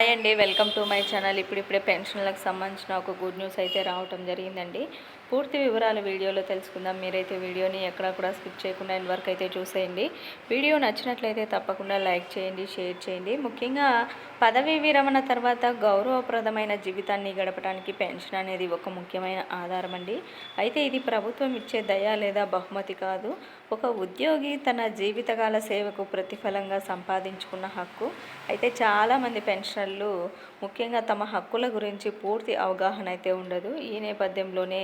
Hi అండి welcome to my channel. ఇప్పుడిప్పుడే పెన్షన్లకు సంబంధించిన ఒక గుడ్ న్యూస్ అయితే రావటం జరిగిందండి. పూర్తి వివరాలు వీడియోలో తెలుసుకుందాం. మీరైతే వీడియోని ఎక్కడ కూడా స్కిప్ చేయకుండా ఎండ్ వరకు అయితే చూసేయండి. వీడియో నచ్చినట్లయితే తప్పకుండా లైక్ చేయండి షేర్ చేయండి. ముఖ్యంగా పదవీ విరమణ తర్వాత గౌరవప్రదమైన జీవితాన్ని గడపడానికి పెన్షన్ అనేది ఒక ముఖ్యమైన ఆధారం అండి. అయితే ఇది ప్రభుత్వం ఇచ్చే దయ లేదా బహుమతి కాదు. ఒక ఉద్యోగి తన జీవితకాల సేవకు ప్రతిఫలంగా సంపాదించుకున్న హక్కు. అయితే చాలామంది పెన్షన్ పెన్షనర్లు ముఖ్యంగా తమ హక్కుల గురించి పూర్తి అవగాహన అయితే ఉండదు. ఈ నేపథ్యంలోనే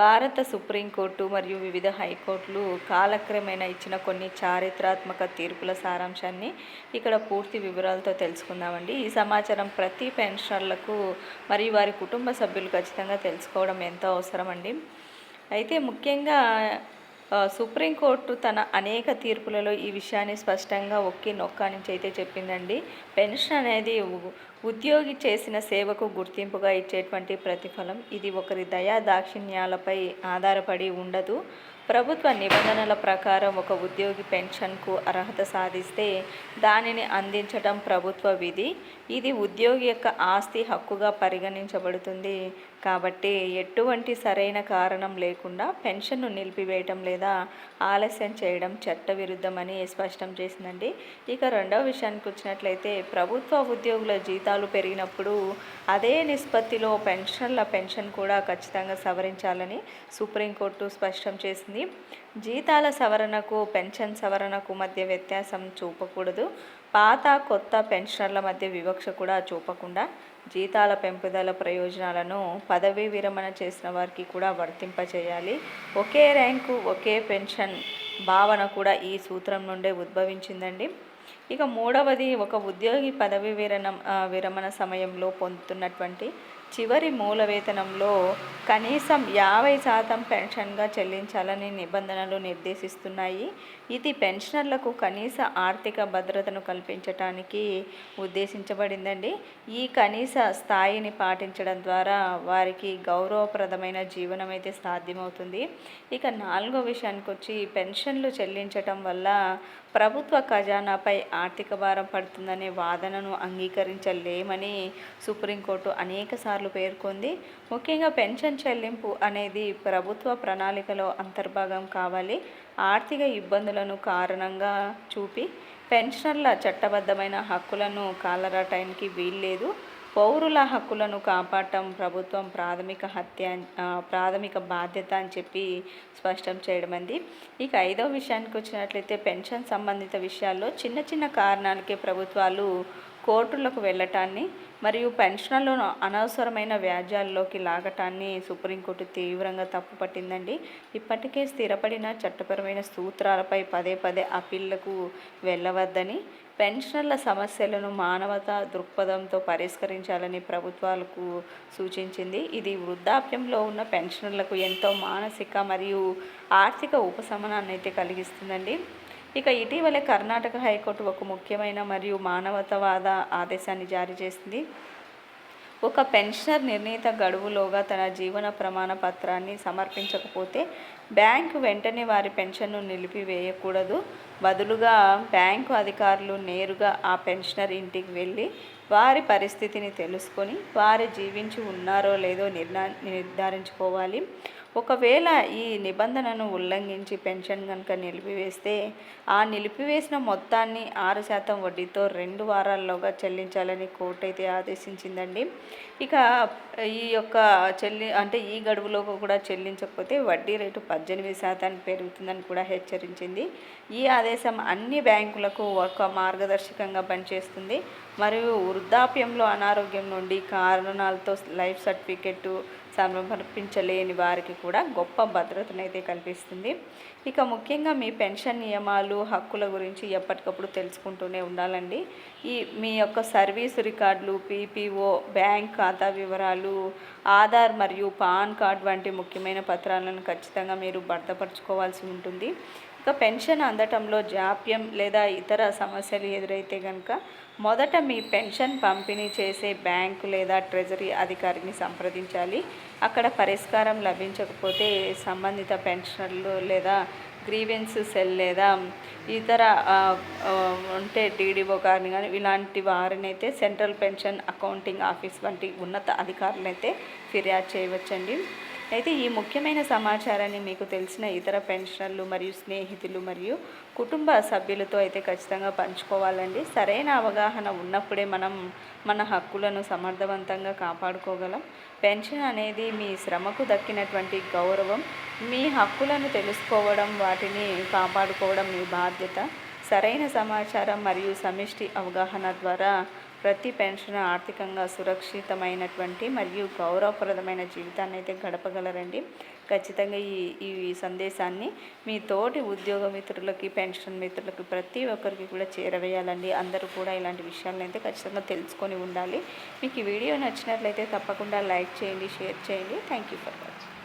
భారత సుప్రీంకోర్టు మరియు వివిధ హైకోర్టులు కాలక్రమేణా ఇచ్చిన కొన్ని చారిత్రాత్మక తీర్పుల సారాంశాన్ని ఇక్కడ పూర్తి వివరాలతో తెలుసుకుందామండి. ఈ సమాచారం ప్రతి పెన్షనర్లకు మరియు వారి కుటుంబ సభ్యులు ఖచ్చితంగా తెలుసుకోవడం ఎంతో అవసరం అండి అయితే ముఖ్యంగా సుప్రీంకోర్టు తన అనేక తీర్పులలో ఈ విషయాన్ని స్పష్టంగా ఒక్కి నొక్కా నుంచి అయితే చెప్పిందండి. పెన్షన్ అనేది ఉద్యోగి చేసిన సేవకు గుర్తింపుగా ఇచ్చేటువంటి ప్రతిఫలం. ఇది ఒకరి దయా దాక్షిణ్యాలపై ఆధారపడి ఉండదు. ప్రభుత్వ నిబంధనల ప్రకారం ఒక ఉద్యోగి పెన్షన్కు అర్హత సాధిస్తే దానిని అందించడం ప్రభుత్వ విధి. ఇది ఉద్యోగి యొక్క ఆస్తి హక్కుగా పరిగణించబడుతుంది. కాబట్టి ఎటువంటి సరైన కారణం లేకుండా పెన్షన్ను నిలిపివేయటం లేదా ఆలస్యం చేయడం చట్టవిరుద్ధమని స్పష్టం చేసిందండి. ఇక రెండవ విషయానికి వచ్చినట్లయితే ప్రభుత్వ ఉద్యోగుల జీతం జీతాలు పెరిగినప్పుడు అదే నిష్పత్తిలో పెన్షన్ల పెన్షన్ కూడా ఖచ్చితంగా సవరించాలని సుప్రీంకోర్టు స్పష్టం చేసింది. జీతాల సవరణకు పెన్షన్ సవరణకు మధ్య వ్యత్యాసం చూపకూడదు. పాత కొత్త పెన్షనర్ల మధ్య వివక్ష కూడా చూపకుండా జీతాల పెంపుదల ప్రయోజనాలను పదవీ విరమణ చేసిన వారికి కూడా వర్తింపచేయాలి ఒకే ర్యాంకు ఒకే పెన్షన్ భావన కూడా ఈ సూత్రం నుండే ఉద్భవించిందండి. ఇక మూడవది ఒక ఉద్యోగి పదవి విరమణ విరమణ సమయంలో పొందుతున్నటువంటి చివరి మూల వేతనంలో కనీసం యాభై శాతం పెన్షన్గా చెల్లించాలని నిబంధనలు నిర్దేశిస్తున్నాయి. ఇది పెన్షనర్లకు కనీస ఆర్థిక భద్రతను కల్పించటానికి ఉద్దేశించబడిందండి. ఈ కనీస స్థాయిని పాటించడం ద్వారా వారికి గౌరవప్రదమైన జీవనం అయితే సాధ్యమవుతుంది. ఇక నాలుగో విషయానికి వచ్చి పెన్షన్లు చెల్లించటం వల్ల ప్రభుత్వ ఖజానాపై ఆర్థిక భారం పడుతుందనే వాదనను అంగీకరించలేమని సుప్రీంకోర్టు అనేక సార్లు పేర్కొంది. ముఖ్యంగా పెన్షన్ చెల్లింపు అనేది ప్రభుత్వ ప్రణాళికలో అంతర్భాగం కావాలి. ఆర్థిక ఇబ్బందులను కారణంగా చూపి పెన్షనర్ల చట్టబద్ధమైన హక్కులను కాలరాటానికి వీల్లేదు. పౌరుల హక్కులను కాపాడటం ప్రభుత్వం ప్రాథమిక హత్య ప్రాథమిక బాధ్యత అని చెప్పి స్పష్టం చేయడం అంది ఇక ఐదో విషయానికి వచ్చినట్లయితే పెన్షన్ సంబంధిత విషయాల్లో చిన్న చిన్న కారణాలకే ప్రభుత్వాలు కోర్టులకు వెళ్ళటాన్ని మరియు పెన్షన్లను అనవసరమైన వ్యాజ్యాల్లోకి లాగటాన్ని సుప్రీంకోర్టు తీవ్రంగా తప్పుపట్టిందండి ఇప్పటికే స్థిరపడిన చట్టపరమైన సూత్రాలపై పదే పదే అప్పీళ్ళకు వెళ్ళవద్దని పెన్షనర్ల సమస్యలను మానవతా దృక్పథంతో పరిష్కరించాలని ప్రభుత్వాలకు సూచించింది. ఇది వృద్ధాప్యంలో ఉన్న పెన్షనర్లకు ఎంతో మానసిక మరియు ఆర్థిక ఉపశమనాన్ని అయితే కలిగిస్తుందండి. ఇక ఇటీవలే కర్ణాటక హైకోర్టు ఒక ముఖ్యమైన మరియు మానవతవాద ఆదేశాన్ని జారీ చేసింది. ఒక పెన్షనర్ నిర్ణీత గడువులోగా తన జీవన ప్రమాణ పత్రాన్ని సమర్పించకపోతే బ్యాంకు వెంటనే వారి పెన్షన్ను నిలిపివేయకూడదు. బదులుగా బ్యాంకు అధికారులు నేరుగా ఆ పెన్షనర్ ఇంటికి వెళ్ళి వారి పరిస్థితిని తెలుసుకొని వారు జీవించి ఉన్నారో లేదో నిర్ణా నిర్ధారించుకోవాలి. ఒకవేళ ఈ నిబంధనను ఉల్లంఘించి పెన్షన్ కనుక నిలిపివేస్తే ఆ నిలిపివేసిన మొత్తాన్ని ఆరు శాతం వడ్డీతో రెండు వారాల్లోగా చెల్లించాలని కోర్టు అయితే ఆదేశించిందండి. ఇక ఈ యొక్క చెల్లి అంటే ఈ గడువులో కూడా చెల్లించకపోతే వడ్డీ రేటు పద్దెనిమిది శాతానికి పెరుగుతుందని కూడా హెచ్చరించింది. ఈ ఆదేశం అన్ని బ్యాంకులకు ఒక మార్గదర్శకంగా పనిచేస్తుంది. మరియు వృద్ధాప్యంలో అనారోగ్యం నుండి కారణాలతో లైఫ్ సర్టిఫికెట్ సమర్పించలేని వారికి కూడా గొప్ప భద్రతనైతే కల్పిస్తుంది. ఇక ముఖ్యంగా మీ పెన్షన్ నియమాలు హక్కుల గురించి ఎప్పటికప్పుడు తెలుసుకుంటూనే ఉండాలండి. ఈ మీ యొక్క సర్వీస్ రికార్డులు పీపీఓ బ్యాంక్ ఖాతా వివరాలు ఆధార్ మరియు పాన్ కార్డ్ వంటి ముఖ్యమైన పత్రాలను ఖచ్చితంగా మీరు భద్రపరచుకోవాల్సి ఉంటుంది. ఇక పెన్షన్ అందటంలో జాప్యం లేదా ఇతర సమస్యలు ఎదురైతే కనుక మొదట మీ పెన్షన్ పంపిణీ చేసే బ్యాంకు లేదా ట్రెజరీ అధికారిని సంప్రదించాలి. అక్కడ పరిష్కారం లభించకపోతే సంబంధిత పెన్షనర్లు లేదా గ్రీవెన్స్ సెల్ లేదా ఇతర ఉంటే డీడీఓ గారిని కానీ ఇలాంటి వారిని అయితే సెంట్రల్ పెన్షన్ అకౌంటింగ్ ఆఫీస్ వంటి ఉన్నత అధికారులైతే ఫిర్యాదు చేయవచ్చండి. అయితే ఈ ముఖ్యమైన సమాచారాన్ని మీకు తెలిసిన ఇతర పెన్షనర్లు మరియు స్నేహితులు మరియు కుటుంబ సభ్యులతో అయితే ఖచ్చితంగా పంచుకోవాలండి. సరైన అవగాహన ఉన్నప్పుడే మనం మన హక్కులను సమర్థవంతంగా కాపాడుకోగలం. పెన్షన్ అనేది మీ శ్రమకు దక్కినటువంటి గౌరవం. మీ హక్కులను తెలుసుకోవడం వాటిని కాపాడుకోవడం మీ బాధ్యత. సరైన సమాచారం మరియు సమిష్టి అవగాహన ద్వారా ప్రతి పెన్షన్ ఆర్థికంగా సురక్షితమైనటువంటి మరియు గౌరవప్రదమైన జీవితాన్ని అయితే గడపగలరండి. ఖచ్చితంగా ఈ ఈ సందేశాన్ని మీ తోటి ఉద్యోగ మిత్రులకి పెన్షన్ మిత్రులకి ప్రతి ఒక్కరికి కూడా చేరవేయాలండి. అందరూ కూడా ఇలాంటి విషయాలను అయితే ఖచ్చితంగా తెలుసుకొని ఉండాలి. మీకు ఈ వీడియో నచ్చినట్లయితే తప్పకుండా లైక్ చేయండి షేర్ చేయండి. Thank you for watching.